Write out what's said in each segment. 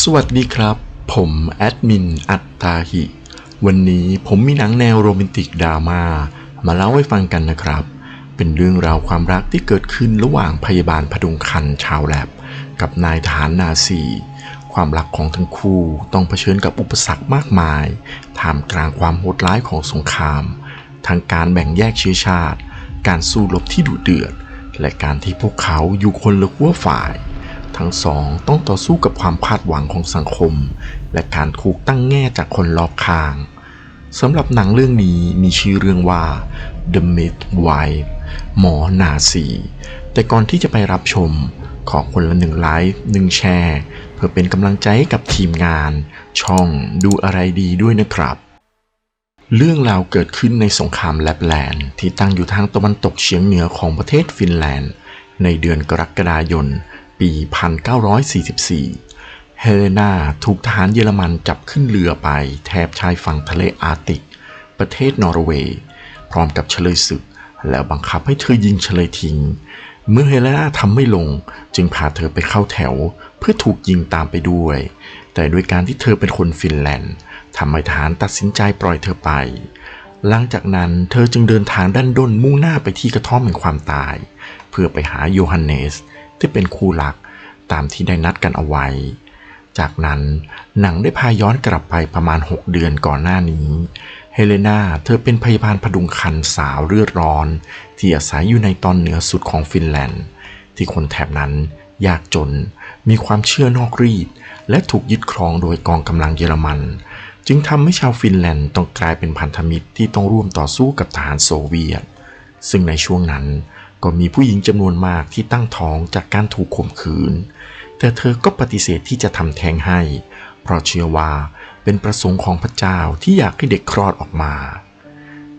สวัสดีครับ ผมแอดมินอัตตาหิ วันนี้ผมมีหนังแนวโรแมนติกดราม่ามาเล่าให้ฟังกันนะครับ เป็นเรื่องราวความรักที่เกิดขึ้นระหว่างพยาบาลพดุงคันชาวแลบ กับนายทหารนาซี ความรักของทั้งคู่ต้องเผชิญกับอุปสรรคมากมาย ท่ามกลางความโหดร้ายของสงคราม ทางการแบ่งแยกเชื้อชาติ การสู้รบที่ดุเดือด และการที่พวกเขาอยู่คนละขั้วฝ่าย ทั้งสองต้องต่อสู้กับความคาดหวังของสังคม และการถูกตั้งแง่จากคนรอบข้างสำหรับหนังเรื่องนี้มีชื่อเรื่องว่า The Midwife หมอนาซีแต่ก่อนที่จะไปรับชม ขอคนละหนึ่งไลค์หนึ่งแชร์เพื่อเป็นกำลังใจให้กับทีมงาน ช่องดูอะไรดีด้วยนะครับ เรื่องราวเกิดขึ้นในสงครามแลปแลนด์ที่ตั้งอยู่ทางตะวันตกเฉียงเหนือของประเทศฟินแลนด์ ในเดือนกรกฎาคม ปี 1944 เฮเลนาถูกทหารเยอรมันจับขึ้นเรือไปแทบชายฝั่งทะเลอาร์ติก ประเทศนอร์เวย์ พร้อมกับเฉลยศึก แล้วบังคับให้เธอยิงเฉลยทิ้ง เมื่อเฮเลนาทำไม่ลง จึงพาเธอไปเข้าแถว เพื่อถูกยิงตามไปด้วย แต่ด้วยการที่เธอเป็นคนฟินแลนด์ทำให้ทหารตัดสินใจปล่อยเธอไปหลังจากนั้นเธอจึงเดินทางด้านด้นมุ่งหน้าไปที่กระท่อมแห่งความตาย เพื่อไปหาโยฮันเนส ที่เป็นคู่รักตามที่ได้นัดกันเอาไว้ จากนั้นหนังได้พาย้อนกลับไปประมาณ 6 เดือนก่อนหน้านี้ เฮเลนาเธอเป็นพยาบาลพดุงคันสาวเลือดร้อน ที่อาศัยอยู่ในตอนเหนือสุดของฟินแลนด์ ที่คนแถบนั้นยากจน มีความเชื่อนอกรีด และถูกยึดครองโดยกองกำลังเยอรมัน จึงทำให้ชาวฟินแลนด์ต้องกลายเป็นพันธมิตรที่ต้องร่วมต่อสู้กับทหารโซเวียต ซึ่งในช่วงนั้น ก็มีผู้หญิงจำนวนมากที่ตั้งท้องจากการถูกข่มขืน แต่เธอก็ปฏิเสธที่จะทำแท้งให้ เพราะเชื่อว่าเป็นประสงค์ของพระเจ้าที่อยากให้เด็กคลอดออกมา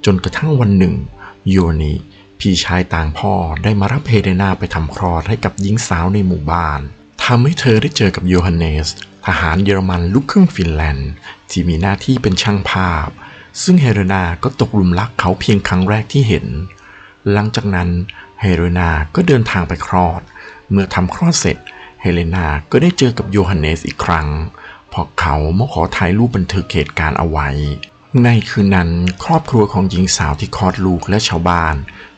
จนกระทั่งวันหนึ่ง โยนิพี่ชายต่างพ่อได้มารับเฮเลนาไปทำคลอดให้กับหญิงสาวในหมู่บ้านทำให้เธอได้เจอกับโยฮันเนส ทหารเยอรมันลูกครึ่งฟินแลนด์ ที่มีหน้าที่เป็นช่างภาพ ซึ่งเฮเลนาก็ตกหลุมรักเขาเพียงครั้งแรกที่เห็น หลังจากนั้น เฮเลนาก็เดินทางไปคลอด เมื่อทำคลอดเสร็จ เฮเลนาก็ได้เจอกับโยฮันเนสอีกครั้งเพราะเขามาขอถ่ายรูปบันทึกเหตุการณ์เอาไว้ ในคืนนั้นครอบครัวของหญิงสาวที่คลอดลูกและชาวบ้าน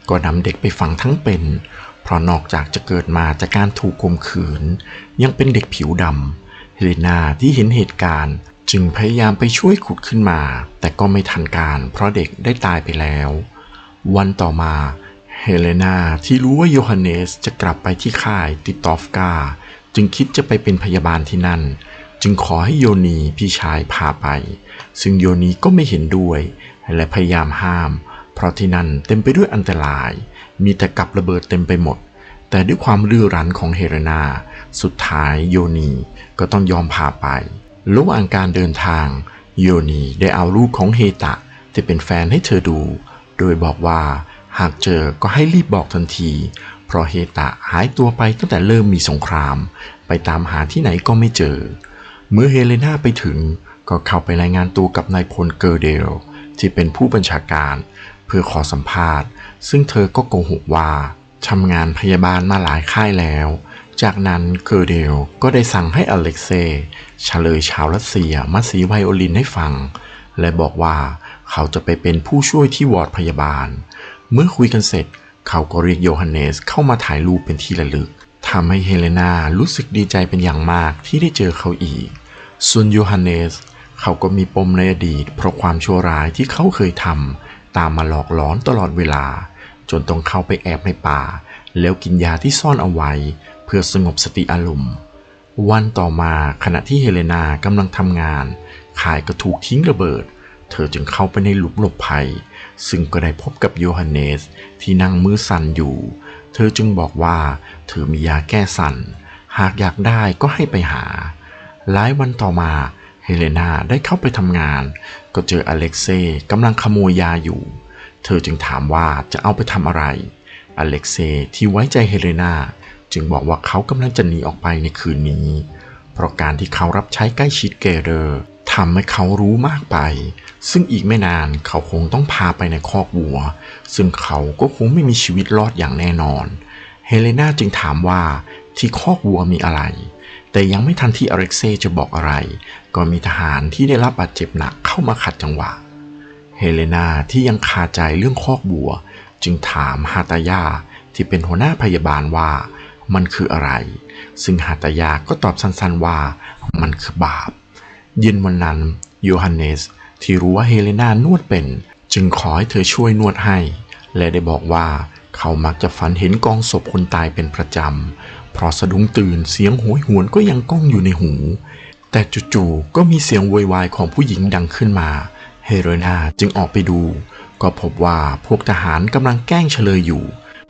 ก็นำเด็กไปฝังทั้งเป็น เพราะนอกจากจะเกิดมาจากการถูกข่มขืน ยังเป็นเด็กผิวดำเฮเลนาที่เห็นเหตุการณ์จึงพยายามไปช่วยขุดขึ้นมา แต่ก็ไม่ทันการเพราะเด็กได้ตายไปแล้ว วันต่อมา เฮเลนาที่รู้ว่าโยฮันเนสจะกลับไปที่ค่ายติตอฟกา จึงคิดจะไปเป็นพยาบาลที่นั่น จึงขอให้โยนีพี่ชายพาไป ซึ่งโยนีก็ไม่เห็นด้วย และพยายามห้าม เพราะที่นั่นเต็มไปด้วยอันตราย มีแต่กับระเบิดเต็มไปหมด แต่ด้วยความรื้อรั้นของเฮเลนา สุดท้ายโยนีก็ต้องยอมพาไประหว่างการเดินทาง โยนีได้เอารูปของเฮตะที่เป็นแฟนให้เธอดู โดยบอกว่า หากเจอก็ให้รีบบอกทันที เพราะเฮตะหายตัวไปตั้งแต่เริ่มมีสงคราม ไปตามหาที่ไหนก็ไม่เจอ เมื่อเฮเลนาไปถึงก็เข้าไปรายงานตัวกับนายพลเกอร์เดล ที่เป็นผู้บัญชาการ เพื่อขอสัมภาษณ์ ซึ่งเธอก็โกหกว่าทำงานพยาบาลมาหลายค่ายแล้ว จากนั้นเกอร์เดลก็ได้สั่งให้อเล็กเซ่เฉลยชาวรัสเซียมาสีไวโอลินให้ฟัง และบอกว่าเขาจะไปเป็นผู้ช่วยที่วอร์ดพยาบาล เมื่อคุยกันเสร็จ เขาก็เรียกโยฮันเนสเข้ามาถ่ายรูปเป็นที่ระลึกทำให้เฮเลนารู้สึกดีใจเป็นอย่างมากที่ได้เจอเขาอีก ส่วนโยฮันเนส เขาก็มีปมในอดีต เพราะความชั่วร้ายที่เขาเคยทำตามมาหลอกหลอนตลอดเวลา จนต้องเข้าไปแอบในป่า แล้วกินยาที่ซ่อนเอาไว้ เพื่อสงบสติอารมณ์ วันต่อมาขณะที่เฮเลนากำลังทำงาน ขายก็ถูกทิ้งระเบิด เธอจึงเข้าไปในหลุมหลบภัย ซึ่งก็ได้พบกับโยฮันเนสที่นั่งมือสั่นอยู่ เธอจึงบอกว่า เธอมียาแก้สั่น หากอยากได้ก็ให้ไปหา หลายวันต่อมาเฮเลนาได้เข้าไปทำงาน ก็เจออเล็กเซ่กำลังขโมยยาอยู่ เธอจึงถามว่าจะเอาไปทำอะไร อเล็กเซ่ที่ไว้ใจเฮเลนาจึงบอกว่าเขากำลังจะหนีออกไปในคืนนี้ เพราะการที่เขารับใช้ใกล้ชิดเกเรอร์ทำให้เขารู้มากไป ซึ่งอีกไม่นานเขาคงต้องพาไปในคอกวัว ซึ่งเขาก็คงไม่มีชีวิตรอดอย่างแน่นอน เฮเลนาจึงถามว่าที่คอกวัวมีอะไร แต่ยังไม่ทันที่อเล็กเซ่จะบอกอะไร ก็มีทหารที่ได้รับบาดเจ็บหนักเข้ามาขัดจังหวะ เฮเลนาที่ยังคาใจเรื่องคอกบัว จึงถามฮาตายาที่เป็นหัวหน้าพยาบาลว่ามันคืออะไร ซึ่งฮาตายาก็ตอบสั้นๆว่ามันคือบาป เย็นวันนั้นโยฮันเนส ที่รู้ว่าเฮเลนานวดเป็น จึงขอให้เธอช่วยนวดให้ และได้บอกว่าเขามักจะฝันเห็นกองศพคนตายเป็นประจำ เพราะสะดุ้งตื่นเสียงโหยหวนก็ยังก้องอยู่ในหู แต่จู่ๆก็มีเสียงโวยวายของผู้หญิงดังขึ้นมา เฮโรนาจึงออกไปดู ก็พบว่าพวกทหารกำลังแกล้งเฉลยอยู่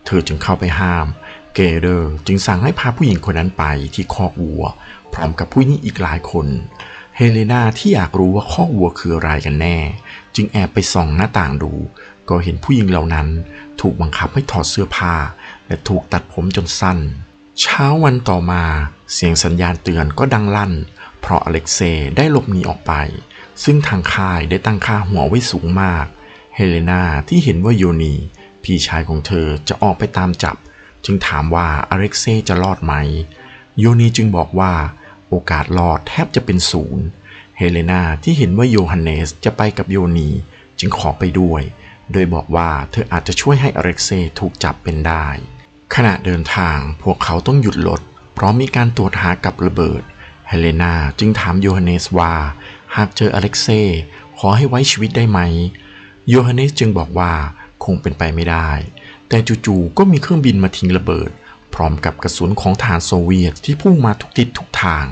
เธอจึงเข้าไปห้าม เกเดอร์จึงสั่งให้พาผู้หญิงคนนั้นไปที่คอกวัว พร้อมกับผู้หญิงอีกหลายคน เฮเลนาที่อยากรู้ว่าคอวัวคืออะไรกันแน่ จึงแอบไปส่องหน้าต่างดู ก็เห็นผู้หญิงเหล่านั้น ถูกบังคับให้ถอดเสื้อผ้า และถูกตัดผมจนสั้น เช้าวันต่อมา เสียงสัญญาณเตือนก็ดังลั่น เพราะอเล็กเซย์ได้หลบหนีออกไป ซึ่งทางค่ายได้ตั้งค่าหัวไว้สูงมาก เฮเลนาที่เห็นว่าโยนี พี่ชายของเธอจะออกไปตามจับ จึงถามว่าอเล็กเซย์จะรอดไหม โยนีจึงบอกว่า โอกาสรอดแทบจะเป็นศูนย์เฮเลนาที่เห็นว่าโยฮันเนสจะไปกับโยนีจึงขอไปด้วย โดยบอกว่าเธออาจจะช่วยให้อเล็กเซย์ถูกจับเป็นได้ ขณะเดินทางพวกเขาต้องหยุดรถเพราะมีการตรวจหากับระเบิดเฮเลนาจึงถามโยฮันเนสว่าหากเจออเล็กเซย์ขอให้ไว้ชีวิตได้ไหม โยฮันเนสจึงบอกว่าคงเป็นไปไม่ได้ แต่จู่ๆก็มีเครื่องบินมาทิ้งระเบิด พร้อมกับกระสุนของฐานโซเวียตที่พุ่งมาทุกทิศทุกทาง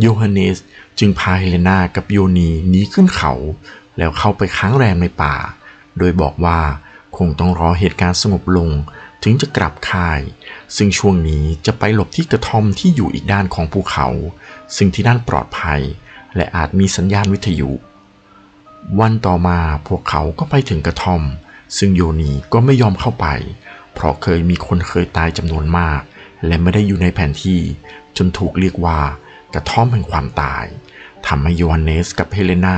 โยฮันเนสจึงพาเฮเลนากับโยนีหนีขึ้นเขา แล้วเข้าไปค้างแรมในป่า โดยบอกว่าคงต้องรอเหตุการณ์สงบลงถึงจะกลับค่าย ซึ่งช่วงนี้จะไปหลบที่กระท่อมที่อยู่อีกด้านของภูเขา ซึ่งที่นั่นปลอดภัย และอาจมีสัญญาณวิทยุ วันต่อมาพวกเขาก็ไปถึงกระท่อม ซึ่งโยนีก็ไม่ยอมเข้าไป เพราะเคยมีคนเคยตายจำนวนมาก และไม่ได้อยู่ในแผนที่ จนถูกเรียกว่ากระท่อมแห่งความตายทำให้โยฮันเนสกับเฮเลนา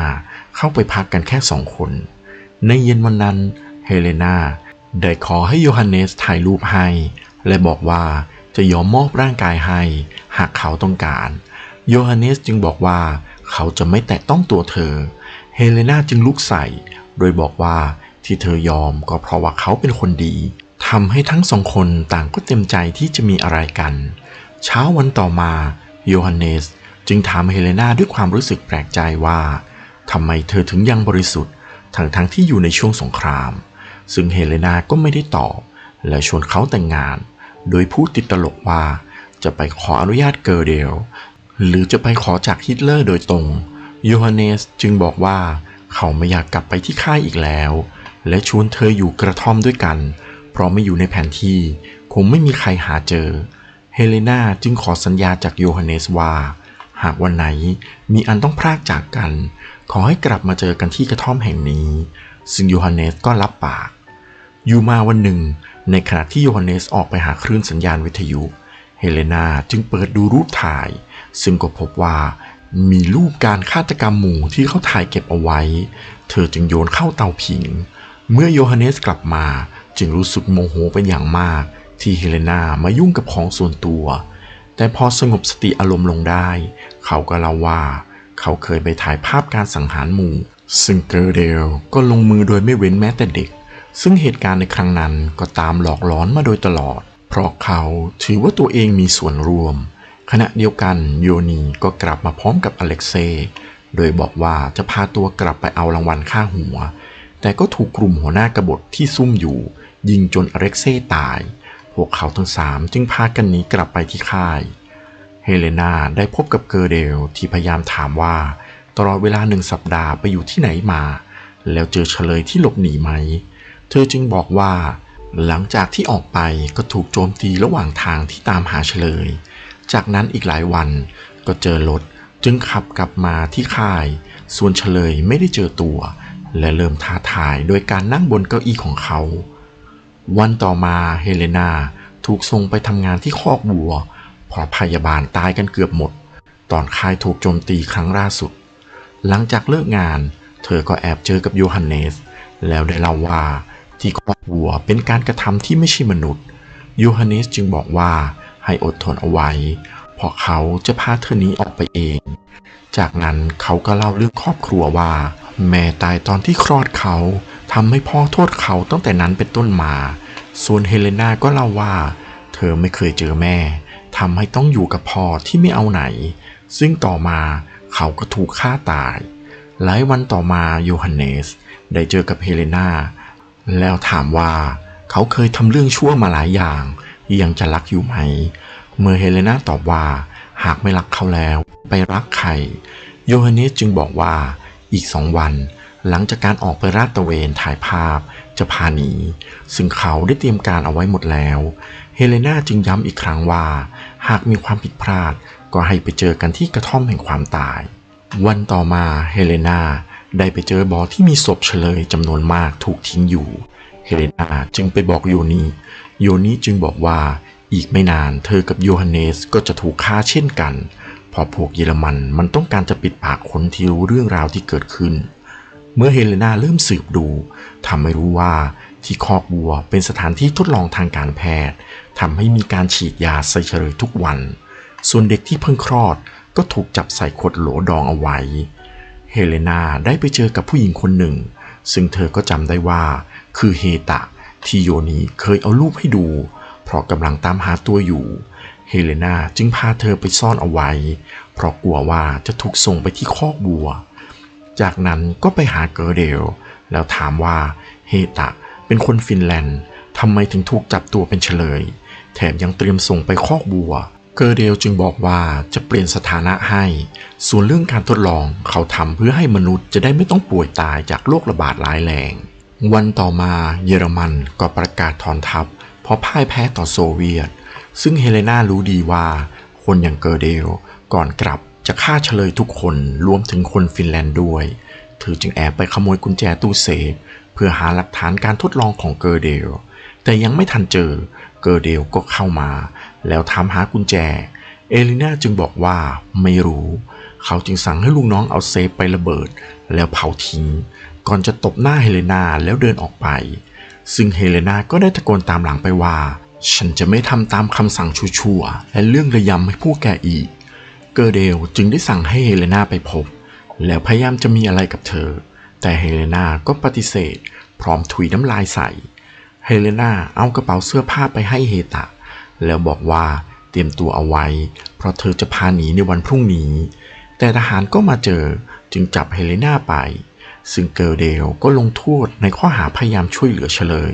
เข้าไปพักกันแค่สองคน ในเย็นวันนั้นเฮเลนาได้ขอให้โยฮันเนสถ่ายรูปให้ และบอกว่าจะยอมมอบร่างกายให้ หากเขาต้องการ โยฮันเนสจึงบอกว่าเขาจะไม่แตะต้องตัวเธอ เฮเลนาจึงลุกใส่ โดยบอกว่าที่เธอยอมก็เพราะว่าเขาเป็นคนดี ทำให้ทั้งสองคนต่างก็เต็มใจที่จะมีอะไรกัน เช้าวันต่อมาโยฮันเนสจึงถามเฮเลนาด้วยความรู้สึกแปลกใจว่าทำไมเธอถึงยังบริสุทธิ์ทั้งทั้งที่อยู่ในช่วงสงคราม ซึ่งเฮเลนาก็ไม่ได้ตอบ และชวนเขาแต่งงาน โดยพูดติดตลกว่า จะไปขออนุญาตเกอร์เดล หรือจะไปขอจากฮิตเลอร์โดยตรงโยฮันเนสจึงบอกว่าเขาไม่อยากกลับไปที่ค่ายอีกแล้ว และชวนเธออยู่กระท่อมด้วยกัน เพราะไม่อยู่ในแผนที่ คงไม่มีใครหาเจอ เฮเลนาจึงขอสัญญาจากโยฮันเนสว่า หากวันไหนมีอันต้องพรากจากกัน ขอให้กลับมาเจอกันที่กระท่อมแห่งนี้ ซึ่งโยฮันเนสก็รับปาก อยู่มาวันหนึ่ง ในขณะที่โยฮันเนสออกไปหาคลื่นสัญญาณวิทยุ เฮเลนาจึงเปิดดูรูปถ่าย ซึ่งก็พบว่ามีรูปการฆาตกรรมหมู่ที่เขาถ่ายเก็บเอาไว้ เธอจึงโยนเข้าเตาผิง เมื่อโยฮันเนสกลับมา จึงรู้สึกโมโหเป็นอย่างมากที่เฮเลนามายุ่งกับของส่วนตัว แต่พอสงบสติอารมณ์ลงได้ เขาก็เล่าว่า เขาเคยไปถ่ายภาพการสังหารหมู่ ซึ่งเกอร์เดลก็ลงมือโดยไม่เว้นแม้แต่เด็ก ซึ่งเหตุการณ์ในครั้งนั้นก็ตามหลอกหลอนมาโดยตลอด เพราะเขาถือว่าตัวเองมีส่วนร่วม ขณะเดียวกันโยนีก็กลับมาพร้อมกับอเล็กเซย์โดยบอกว่าจะพาตัวกลับไปเอารางวัลค่าหัว แต่ก็ถูกกลุ่มหัวหน้ากบฏที่ซุ่มอยู่ ยิงจนอเล็กเซ่ตาย พวกเขาทั้งสามจึงพากันหนีกลับไปที่ค่าย เฮเลนาได้พบกับเกอร์เดลที่พยายามถามว่าตลอดเวลาหนึ่งสัปดาห์ไปอยู่ที่ไหนมา แล้วเจอเฉลยที่หลบหนีไหม เธอจึงบอกว่า หลังจากที่ออกไปก็ถูกโจมตีระหว่างทางที่ตามหาเฉลย จากนั้นอีกหลายวันก็เจอรถจึงขับกลับมาที่ค่าย ส่วนเฉลยไม่ได้เจอตัว และเริ่มท้าทายโดยการนั่งบนเก้าอี้ของเขา วันต่อมาเฮเลนาถูกส่งไปทำงานที่คอกบัวเพราะพยาบาลตายกันเกือบหมด ตอนค่ายถูกโจมตีครั้งล่าสุด หลังจากเลิกงาน เธอก็แอบเจอกับโยฮันเนส แล้วได้เล่าว่าที่คอกบัวเป็นการกระทำที่ไม่ใช่มนุษย์ โยฮันเนสจึงบอกว่าให้อดทนเอาไว้เพราะเขาจะพาเธอหนี้ออกไปเอง จากนั้นเขาก็เล่าเรื่องครอบครัวว่า แม่ตายตอนที่คลอดเขา ทำให้พ่อโทษเขาตั้งแต่นั้นเป็นต้นมา ส่วนเฮเลนาก็เล่าว่า เธอไม่เคยเจอแม่ทำให้ต้องอยู่กับพ่อที่ไม่เอาไหน ซึ่งต่อมาเขาก็ถูกฆ่าตาย หลายวันต่อมาโยฮันเนสได้เจอกับเฮเลนาแล้วถามว่าเขาเคยทำเรื่องชั่วมาหลายอย่าง ยังจะรักอยู่ไหม เมื่อเฮเลนาตอบว่า หากไม่รักเขาแล้ว ไปรักใคร โยฮันเนสจึงบอกว่าอีกสองวัน หลังจากการออกไปราดตระเวนถ่ายภาพจะพาหนี ซึ่งเขาได้เตรียมการเอาไว้หมดแล้ว เฮเลนาจึงย้ำอีกครั้งว่า หากมีความผิดพลาดก็ให้ไปเจอกันที่กระท่อมแห่งความตาย วันต่อมาเฮเลนาได้ไปเจอบ่อที่มีศพเฉลยจำนวนมากถูกทิ้งอยู่ เฮเลนาจึงไปบอกโยนีโยนีจึงบอกว่าอีกไม่นานเธอกับโยฮันเนสก็จะถูกฆ่าเช่นกันเพราะพวกเยอรมันมันต้องการจะปิดปากคนที่รู้เรื่องราวที่เกิดขึ้น เมื่อเฮเลนาเริ่มสืบดูทำให้รู้ว่าที่คอกบัวเป็นสถานที่ทดลองทางการแพทย์ทำให้มีการฉีดยาใส่เฉลยทุกวัน ส่วนเด็กที่เพิ่งคลอดก็ถูกจับใส่ขวดโหลดองเอาไว้ เฮเลนาได้ไปเจอกับผู้หญิงคนหนึ่ง ซึ่งเธอก็จำได้ว่า คือเฮตะที่โยนีเคยเอารูปให้ดู เพราะกำลังตามหาตัวอยู่ เฮเลนาจึงพาเธอไปซ่อนเอาไว้ เพราะกลัวว่าจะถูกส่งไปที่คอกบัว จากนั้นก็ไปหาเกอร์เดล แล้วถามว่าเฮตะเป็นคนฟินแลนด์ทำไมถึงถูกจับตัวเป็นเฉลย แถมยังเตรียมส่งไปคอกบัว เกอร์เดลจึงบอกว่าจะเปลี่ยนสถานะให้ ส่วนเรื่องการทดลองเขาทำเพื่อให้มนุษย์จะได้ไม่ต้องป่วยตายจากโรคระบาดร้ายแรง วันต่อมาเยอรมันก็ประกาศถอนทัพ เพราะพ่ายแพ้ต่อโซเวียต ซึ่งเฮเลนารู้ดีว่า คนอย่างเกอร์เดลก่อนกลับ จะฆ่าเฉลยทุกคนรวมถึงคนฟินแลนด์ด้วย เธอจึงแอบไปขโมยกุญแจตู้เซฟ เพื่อหาหลักฐานการทดลองของเกอร์เดล แต่ยังไม่ทันเจอ เกอร์เดลก็เข้ามา แล้วถามหากุญแจ เอลิน่าจึงบอกว่าไม่รู้ เขาจึงสั่งให้ลูกน้องเอาเซฟไประเบิด แล้วเผาทิ้ง ก่อนจะตบหน้าเฮเลนาแล้วเดินออกไป ซึ่งเฮเลนาก็ได้ตะโกนตามหลังไปว่า ฉันจะไม่ทำตามคำสั่งชั่วๆและเรื่องระยำให้พวกแกอีก เกอร์เดลจึงได้สั่งให้เฮเลนาไปพบ แล้วพยายามจะมีอะไรกับเธอ แต่เฮเลนาก็ปฏิเสธ พร้อมถุยน้ำลายใส่เฮเลนาเอากระเป๋าเสื้อผ้าไปให้เฮตะ แล้วบอกว่าเตรียมตัวเอาไว้ เพราะเธอจะพาหนีในวันพรุ่งนี้ แต่ทหารก็มาเจอจึงจับเฮเลนาไป ซึ่งเกอร์เดลก็ลงโทษในข้อหาพยายามช่วยเหลือเฉลย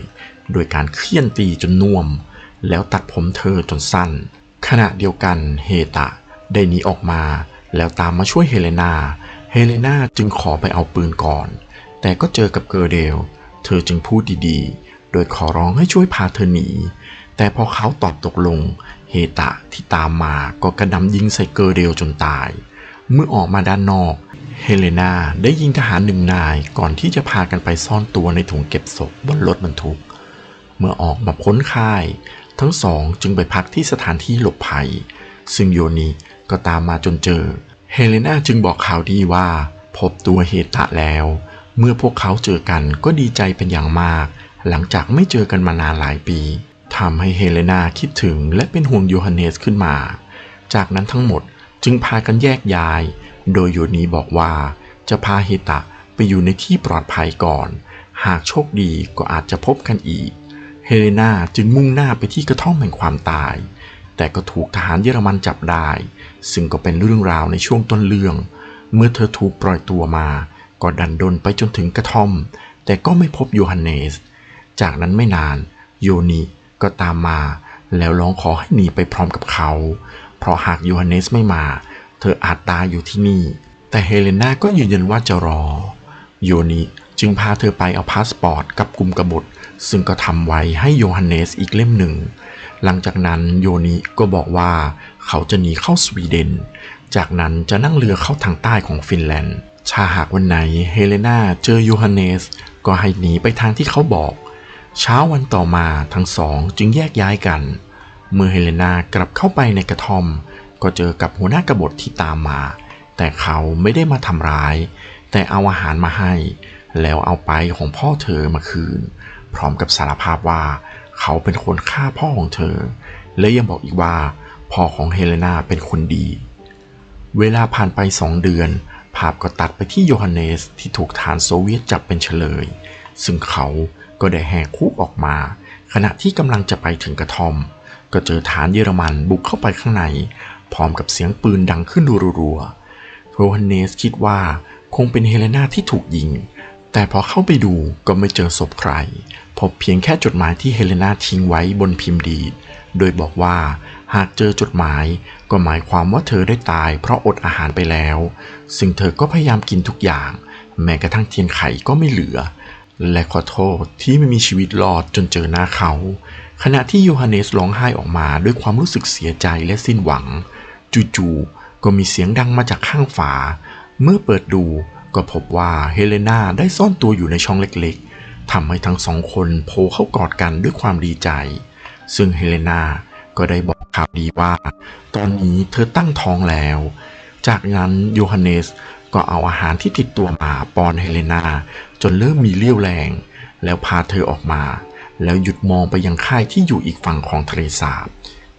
โดยการเคี่ยนตีจนน่วม แล้วตัดผมเธอจนสั้น ขณะเดียวกันเฮตะ ได้หนีออกมา แล้วตามมาช่วยเฮเลนาเฮเลนาจึงขอไปเอาปืนก่อน แต่ก็เจอกับเกอร์เดล เธอจึงพูดดีๆ โดยขอร้องให้ช่วยพาเธอหนี แต่พอเขาตอบตกลง เฮตะที่ตามมาก็กระดำยิงใส่เกอร์เดลจนตาย เมื่อออกมาด้านนอก เฮเลนาได้ยิงทหารหนึ่งนายก่อนที่จะพากันไปซ่อนตัวในถุงเก็บศพบนรถบรรทุก เมื่อออกมาพ้นค่าย ทั้งสองจึงไปพักที่สถานที่หลบภัย ซึ่งโยนีก็ตามมาจนเจอ เฮเลนาจึงบอกข่าวดีว่า พบตัวเฮตะแล้ว เมื่อพวกเขาเจอกันก็ดีใจเป็นอย่างมาก หลังจากไม่เจอกันมานานหลายปีทำให้เฮเลนาคิดถึงและเป็นห่วงโยฮันเนสขึ้นมา จากนั้นทั้งหมดจึงพากันแยกย้าย โดยโยนีบอกว่าจะพาเฮตะไปอยู่ในที่ปลอดภัยก่อน หากโชคดีก็อาจจะพบกันอีก เฮเลนาจึงมุ่งหน้าไปที่กระท่อมแห่งความตาย แต่ก็ถูกทหารเยอรมันจับได้ ซึ่งก็เป็นเรื่องราวในช่วงต้นเรื่อง เมื่อเธอถูกปล่อยตัวมา ก็ดันดนไปจนถึงกระท่อม แต่ก็ไม่พบโยฮันเนส จากนั้นไม่นาน โยนีก็ตามมา แล้วร้องขอให้หนีไปพร้อมกับเขา เพราะหากโยฮันเนสไม่มา เธออาจตายอยู่ที่นี่ แต่เฮเลนาก็ยืนยันว่าจะรอ โยนี จึงพาเธอไปเอาพาสปอร์ตกับกลุ่มกบฏ ซึ่งก็ทำไว้ให้โยฮันเนสอีกเล่มหนึ่ง หลังจากนั้นโยนิก็บอกว่าเขาจะหนีเข้าสวีเดน จากนั้นจะนั่งเรือเข้าทางใต้ของฟินแลนด์ถ้าหากวันไหนเฮเลนาเจอโยฮันเนส ก็ให้หนีไปทางที่เขาบอก เช้าวันต่อมาทั้งสองจึงแยกย้ายกัน เมื่อเฮเลนากลับเข้าไปในกระท่อม ก็เจอกับหัวหน้ากบฏที่ตามมา แต่เขาไม่ได้มาทำร้าย แต่เอาอาหารมาให้ แล้วเอาไปของพ่อเธอมาคืน พร้อมกับสารภาพว่าเขาเป็นคนฆ่าพ่อของเธอ และยังบอกอีกว่าพ่อของเฮเลนาเป็นคนดี เวลาผ่านไปสองเดือน ภาพก็ตัดไปที่โยฮันเนสที่ถูกฐานโซเวียตจับเป็นเฉลย ซึ่งเขาก็ได้แหกคุกออกมา ขณะที่กำลังจะไปถึงกระท่อม ก็เจอฐานเยอรมันบุกเข้าไปข้างใน พร้อมกับเสียงปืนดังขึ้นรัวๆโยฮันเนสคิดว่าคงเป็นเฮเลนาที่ถูกยิง แต่พอเข้าไปดูก็ไม่เจอศพใคร พบเพียงแค่จดหมายที่เฮเลนาทิ้งไว้บนพิมพ์ดีด โดยบอกว่าหากเจอจดหมายก็หมายความว่าเธอได้ตายเพราะอดอาหารไปแล้ว ซึ่งเธอก็พยายามกินทุกอย่าง แม้กระทั่งเทียนไขก็ไม่เหลือ และขอโทษที่ไม่มีชีวิตรอดจนเจอหน้าเขา ขณะที่โยฮันเนสร้องไห้ออกมาด้วยความรู้สึกเสียใจและสิ้นหวัง จู่ๆก็มีเสียงดังมาจากข้างฝา เมื่อเปิดดู ก็พบว่าเฮเลนาได้ซ่อนตัวอยู่ในช่องเล็กๆทำให้ทั้งสองคนโผล่เข้ากอดกันด้วยความดีใจ ซึ่งเฮเลนาก็ได้บอกข่าวดีว่า ตอนนี้เธอตั้งท้องแล้ว จากนั้นโยฮันเนสก็เอาอาหารที่ติดตัวมาป้อนเฮเลนาจนเริ่มมีเลี้ยวแรง แล้วพาเธอออกมา แล้วหยุดมองไปยังค่ายที่อยู่อีกฝั่งของทะเลสาบ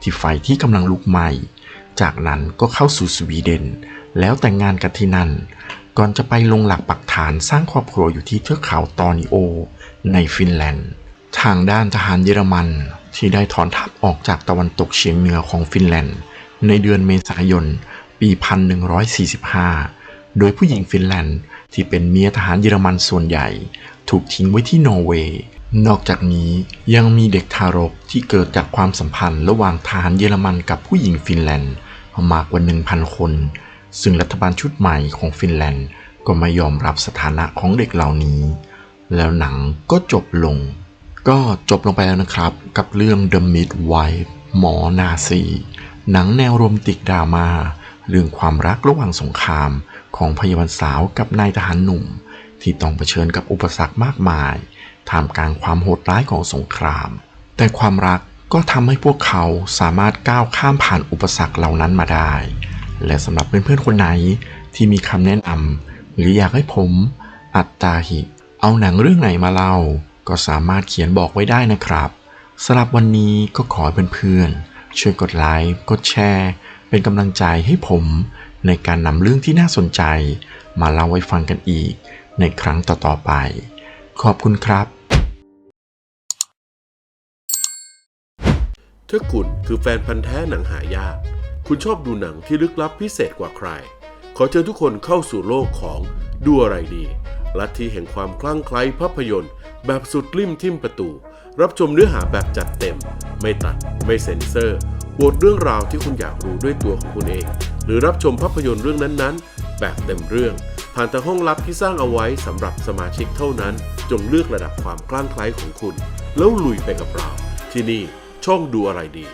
ที่ไฟที่กำลังลุกไหม้จากนั้นก็เข้าสู่สวีเดน แล้วแต่งงานกันที่นั่น ก่อนจะไปลงหลักปักฐานสร้างครอบครัวอยู่ที่เทือกเขาตอร์นิโอ ในฟินแลนด์ ทางด้านทหารเยอรมันที่ได้ถอนทัพออกจากตะวันตกเฉียงเหนือของฟินแลนด์ ในเดือนเมษายน ปี 1145 โดยผู้หญิงฟินแลนด์ที่เป็นเมียทหารเยอรมันส่วนใหญ่ ถูกทิ้งไว้ที่นอร์เวย์ นอกจากนี้ยังมีเด็กทารกที่เกิดจากความสัมพันธ์ระหว่างทหารเยอรมันกับผู้หญิงฟินแลนด์มากกว่า 1,000 คน ซึ่งรัฐบาลชุดใหม่ของฟินแลนด์ก็ไม่ยอมรับสถานะของเด็กเหล่านี้ แล้วหนังก็จบลง ก็จบลงไปแล้วนะครับ กับเรื่อง The Midwife หมอนาซี หนังแนวโรแมนติกดราม่าเรื่องความรักระหว่างสงครามของพยาบาลสาวกับนายทหารหนุ่ม ที่ต้องเผชิญกับอุปสรรคมากมายท่ามกลางความโหดร้ายของสงคราม แต่ความรักก็ทำให้พวกเขาสามารถก้าวข้ามผ่านอุปสรรคเหล่านั้นมาได้ และสำหรับเพื่อนๆคนไหนที่มีคำแนะนำหรืออยากให้ผมอัตตาหิ เอาหนังเรื่องไหนมาเล่า ก็สามารถเขียนบอกไว้ได้นะครับสำหรับวันนี้ก็ขอให้เพื่อนๆช่วยกดไลค์กดแชร์ เป็นกำลังใจให้ผมในการนำเรื่องที่น่าสนใจ มาเล่าไว้ฟังกันอีก ในครั้งต่อๆไป ขอบคุณครับ ถ้าคุณคือแฟนพันธ์แท้หนังหายาก คุณชอบดูหนังที่ลึกลับพิเศษกว่าใคร ขอเชิญทุกคนเข้าสู่โลกของดูอะไรดีลัทธิแห่งความคลั่งไคล้ภาพยนตร์ แบบสุดลิ่มทิมประตู รับชมเนื้อหาแบบจัดเต็ม ไม่ตัด ไม่เซ็นเซอร์โหวตเรื่องราวที่คุณอยากรู้ด้วยตัวของคุณเอง หรือรับชมภาพยนตร์เรื่องนั้นๆ แบบเต็มเรื่อง ผ่านทางห้องลับที่สร้างเอาไว้สำหรับสมาชิกเท่านั้น จงเลือกระดับความคลั่งไคล้ของคุณ แล้วลุยไปกับเรา ที่นี่ช่องดูอะไรดี